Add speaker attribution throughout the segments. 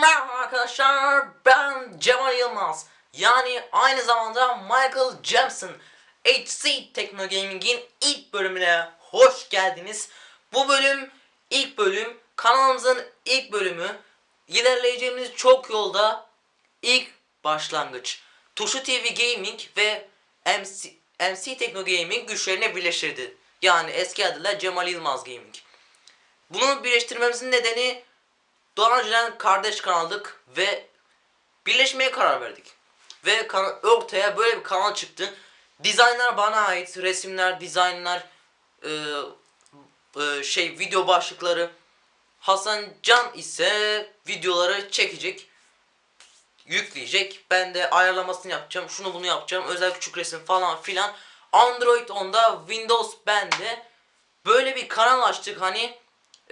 Speaker 1: Merhaba arkadaşlar ben Cemal Yılmaz yani aynı zamanda Michael Jackson HC Tekno Gaming'in ilk bölümüne hoş geldiniz. Bu bölüm ilk bölüm kanalımızın ilk bölümü ilerleyeceğimiz çok yolda ilk başlangıç. Tuşu TV Gaming ve MC, MC Tekno Gaming güçlerini birleştirdi. Yani eski adıyla Cemal Yılmaz Gaming. Bunu birleştirmemizin nedeni daha önceden kardeş kanaldık ve birleşmeye karar verdik. Ve ortaya böyle bir kanal çıktı. Dizaynlar bana ait. Resimler, dizaynlar, e, e, şey video başlıkları. Hasan Can ise videoları çekecek, yükleyecek. Ben de ayarlamasını yapacağım. Şunu bunu yapacağım. Özel küçük resim falan filan. Android onda, Windows bende. Böyle bir kanal açtık hani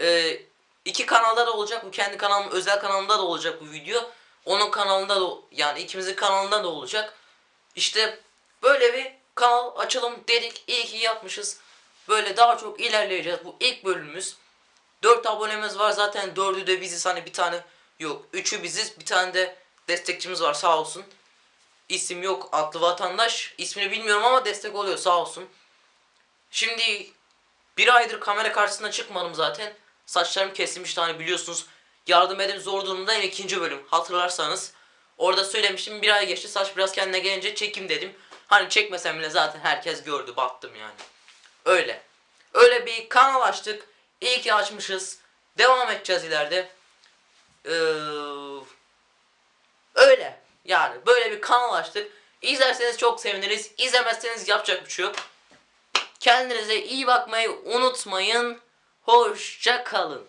Speaker 1: e, iki kanalda da olacak bu kendi kanalım özel kanalımda da olacak bu video. Onun kanalında da yani ikimizin kanalında da olacak. İşte böyle bir kanal açalım dedik. İyi ki yapmışız. Böyle daha çok ilerleyeceğiz. Bu ilk bölümümüz. 4 abonemiz var zaten 4'ü de biziz hani bir tane yok. 3'ü biziz bir tane de destekçimiz var sağ olsun. İsim yok adlı vatandaş. İsmini bilmiyorum ama destek oluyor sağ olsun. Şimdi bir aydır kamera karşısına çıkmadım zaten. Saçlarım kesilmişti hani biliyorsunuz. Yardım edin zor durumda en ikinci bölüm hatırlarsanız. Orada söylemiştim bir ay geçti saç biraz kendine gelince çekim dedim. Hani çekmesem bile zaten herkes gördü baktım yani. Öyle. Öyle bir kanal açtık. İyi ki açmışız. Devam edeceğiz ileride. Ee, öyle. Yani böyle bir kanal açtık. İzlerseniz çok seviniriz. İzlemezseniz yapacak bir şey yok. Kendinize iyi bakmayı unutmayın. Hoşça kalın.